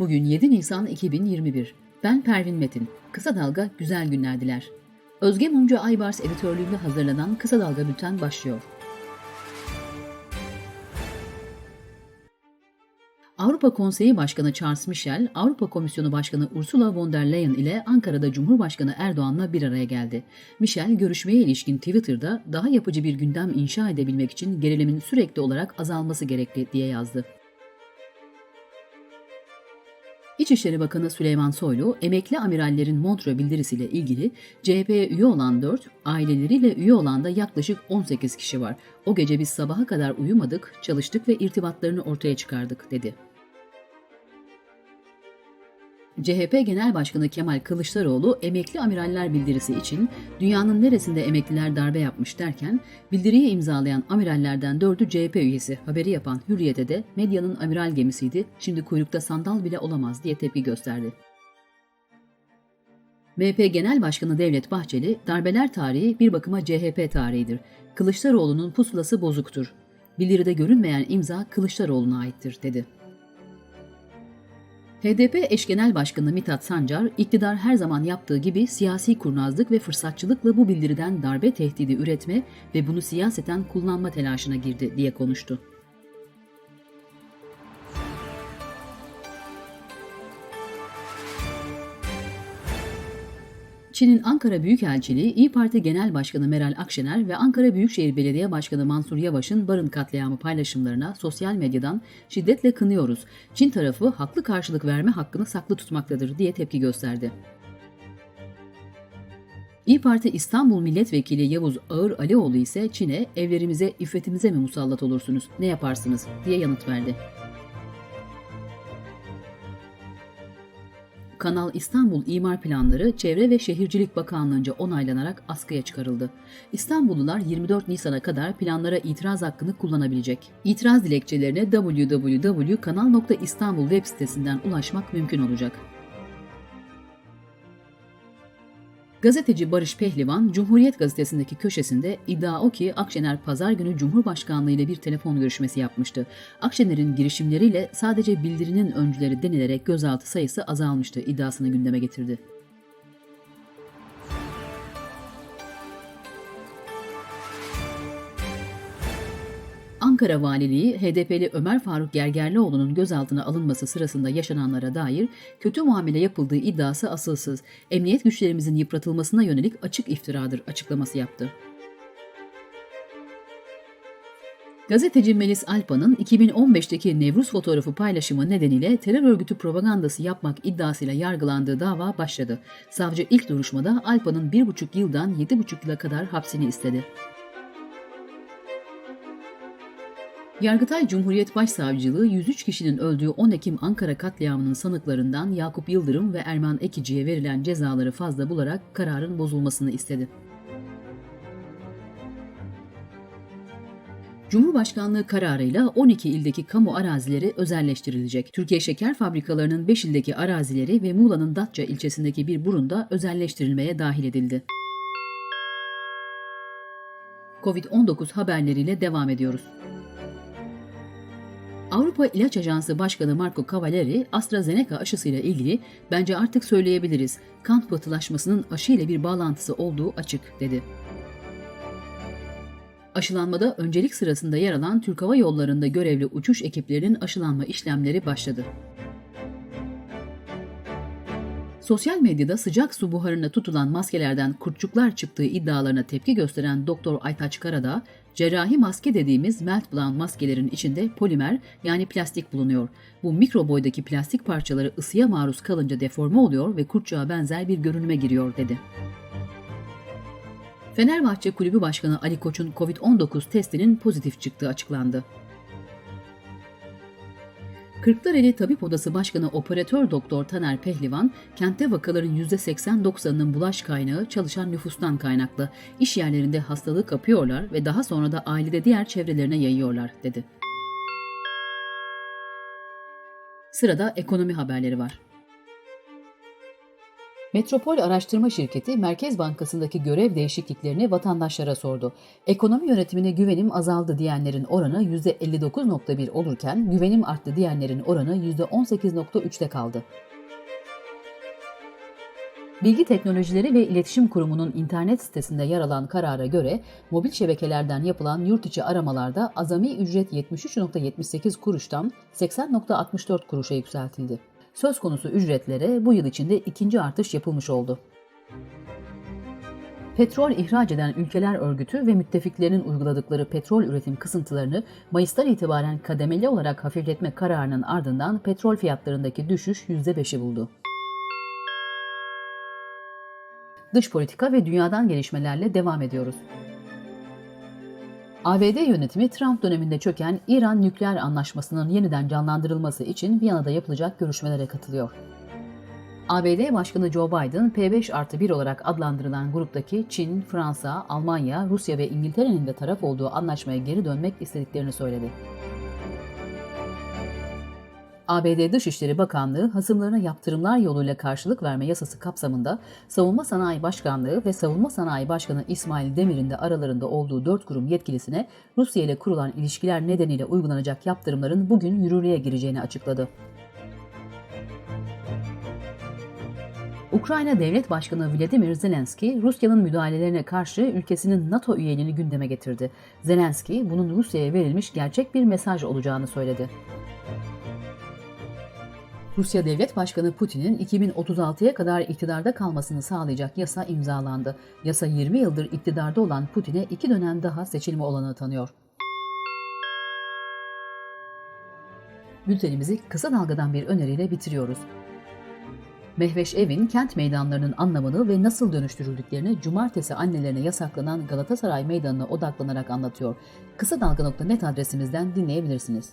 Bugün 7 Nisan 2021. Ben Pervin Metin. Kısa Dalga güzel günler diler. Özge Mumcu Aybars editörlüğünde hazırlanan Kısa Dalga Bülten başlıyor. Avrupa Konseyi Başkanı Charles Michel, Avrupa Komisyonu Başkanı Ursula von der Leyen ile Ankara'da Cumhurbaşkanı Erdoğan'la bir araya geldi. Michel, görüşmeye ilişkin Twitter'da daha yapıcı bir gündem inşa edebilmek için gerilimin sürekli olarak azalması gerekli diye yazdı. İçişleri Bakanı Süleyman Soylu, emekli amirallerin Montreux bildirisiyle ilgili CHP'ye üye olan 4, aileleriyle üye olan da yaklaşık 18 kişi var. O gece biz sabaha kadar uyumadık, çalıştık ve irtibatlarını ortaya çıkardık, dedi. CHP Genel Başkanı Kemal Kılıçdaroğlu emekli amiraller bildirisi için dünyanın neresinde emekliler darbe yapmış derken bildiriyi imzalayan amirallerden dördü CHP üyesi haberi yapan Hürriyet'e de medyanın amiral gemisiydi şimdi kuyrukta sandal bile olamaz diye tepki gösterdi. MHP Genel Başkanı Devlet Bahçeli, darbeler tarihi bir bakıma CHP tarihidir. Kılıçdaroğlu'nun pusulası bozuktur. Bildiride görünmeyen imza Kılıçdaroğlu'na aittir, dedi. HDP eş genel başkanı Mithat Sancar, iktidar her zaman yaptığı gibi siyasi kurnazlık ve fırsatçılıkla bu bildiriden darbe tehdidi üretme ve bunu siyaseten kullanma telaşına girdi diye konuştu. Çin'in Ankara Büyükelçiliği, İyi Parti Genel Başkanı Meral Akşener ve Ankara Büyükşehir Belediye Başkanı Mansur Yavaş'ın barın katliamı paylaşımlarına sosyal medyadan şiddetle kınıyoruz. Çin tarafı haklı karşılık verme hakkını saklı tutmaktadır diye tepki gösterdi. İyi Parti İstanbul Milletvekili Yavuz Ağır Alioğlu ise Çin'e evlerimize, iffetimize mi musallat olursunuz, ne yaparsınız diye yanıt verdi. Kanal İstanbul imar planları Çevre ve Şehircilik Bakanlığı'nca onaylanarak askıya çıkarıldı. İstanbullular 24 Nisan'a kadar planlara itiraz hakkını kullanabilecek. İtiraz dilekçelerine www.kanal.istanbul web sitesinden ulaşmak mümkün olacak. Gazeteci Barış Pehlivan, Cumhuriyet Gazetesi'ndeki köşesinde iddia o ki Akşener pazar günü Cumhurbaşkanlığı ile bir telefon görüşmesi yapmıştı. Akşener'in girişimleriyle sadece bildirinin öncüleri denilerek gözaltı sayısı azalmıştı iddiasını gündeme getirdi. Ankara Valiliği, HDP'li Ömer Faruk Gergerlioğlu'nun gözaltına alınması sırasında yaşananlara dair kötü muamele yapıldığı iddiası asılsız, emniyet güçlerimizin yıpratılmasına yönelik açık iftiradır açıklaması yaptı. Gazeteci Melis Alpan'ın 2015'teki Nevruz fotoğrafı paylaşımı nedeniyle terör örgütü propagandası yapmak iddiasıyla yargılandığı dava başladı. Savcı ilk duruşmada Alpan'ın 1,5 yıldan 7,5 yıla kadar hapsini istedi. Yargıtay Cumhuriyet Başsavcılığı 103 kişinin öldüğü 10 Ekim Ankara katliamının sanıklarından Yakup Yıldırım ve Erman Ekici'ye verilen cezaları fazla bularak kararın bozulmasını istedi. Cumhurbaşkanlığı kararıyla 12 ildeki kamu arazileri özelleştirilecek. Türkiye Şeker Fabrikalarının 5 ildeki arazileri ve Muğla'nın Datça ilçesindeki bir burunda özelleştirilmeye dahil edildi. Covid-19 haberleriyle devam ediyoruz. Avrupa İlaç Ajansı Başkanı Marco Cavaleri, AstraZeneca aşısıyla ilgili bence artık söyleyebiliriz, kan pıhtılaşmasının aşı ile bir bağlantısı olduğu açık, dedi. Aşılanmada öncelik sırasında yer alan Türk Hava Yolları'nda görevli uçuş ekiplerinin aşılanma işlemleri başladı. Sosyal medyada sıcak su buharına tutulan maskelerden kurtçuklar çıktığı iddialarına tepki gösteren Doktor Aytaç Karadağ, cerrahi maske dediğimiz melt maskelerin içinde polimer yani plastik bulunuyor. Bu mikro boydaki plastik parçaları ısıya maruz kalınca deforme oluyor ve kurtçuğa benzer bir görünüme giriyor dedi. Fenerbahçe Kulübü Başkanı Ali Koç'un COVID-19 testinin pozitif çıktığı açıklandı. Kırklareli Tabip Odası Başkanı Operatör Doktor Taner Pehlivan, kentte vakaların %80-90'ının bulaş kaynağı çalışan nüfustan kaynaklı. İş yerlerinde hastalığı kapıyorlar ve daha sonra da ailede diğer çevrelerine yayıyorlar, dedi. Sırada ekonomi haberleri var. Metropol Araştırma Şirketi Merkez Bankası'ndaki görev değişikliklerini vatandaşlara sordu. Ekonomi yönetimine güvenim azaldı diyenlerin oranı %59.1 olurken güvenim arttı diyenlerin oranı %18.3'te kaldı. Bilgi Teknolojileri ve İletişim Kurumu'nun internet sitesinde yer alan karara göre mobil şebekelerden yapılan yurt içi aramalarda azami ücret 73.78 kuruştan 80.64 kuruşa yükseltildi. Söz konusu ücretlere bu yıl içinde ikinci artış yapılmış oldu. Petrol ihraç eden ülkeler örgütü ve müttefiklerinin uyguladıkları petrol üretim kısıntılarını Mayıs'tan itibaren kademeli olarak hafifletme kararının ardından petrol fiyatlarındaki düşüş %5'i buldu. Dış politika ve dünyadan gelişmelerle devam ediyoruz. ABD yönetimi Trump döneminde çöken İran nükleer anlaşmasının yeniden canlandırılması için Viyana'da yapılacak görüşmelere katılıyor. ABD Başkanı Joe Biden, P5 artı 1 olarak adlandırılan gruptaki Çin, Fransa, Almanya, Rusya ve İngiltere'nin de taraf olduğu anlaşmaya geri dönmek istediklerini söyledi. ABD Dışişleri Bakanlığı hasımlarına yaptırımlar yoluyla karşılık verme yasası kapsamında Savunma Sanayi Başkanlığı ve Savunma Sanayi Başkanı İsmail Demir'in de aralarında olduğu dört kurum yetkilisine Rusya ile kurulan ilişkiler nedeniyle uygulanacak yaptırımların bugün yürürlüğe gireceğini açıkladı. Ukrayna Devlet Başkanı Vladimir Zelenski, Rusya'nın müdahalelerine karşı ülkesinin NATO üyeliğini gündeme getirdi. Zelenski, bunun Rusya'ya verilmiş gerçek bir mesaj olacağını söyledi. Rusya Devlet Başkanı Putin'in 2036'ya kadar iktidarda kalmasını sağlayacak yasa imzalandı. Yasa 20 yıldır iktidarda olan Putin'e iki dönem daha seçilme olanağı tanıyor. Bültenimizi kısa dalgadan bir öneriyle bitiriyoruz. Mehveş Evin kent meydanlarının anlamını ve nasıl dönüştürüldüklerini cumartesi annelerine yasaklanan Galatasaray Meydanı'na odaklanarak anlatıyor. Kısa Dalga.net adresimizden dinleyebilirsiniz.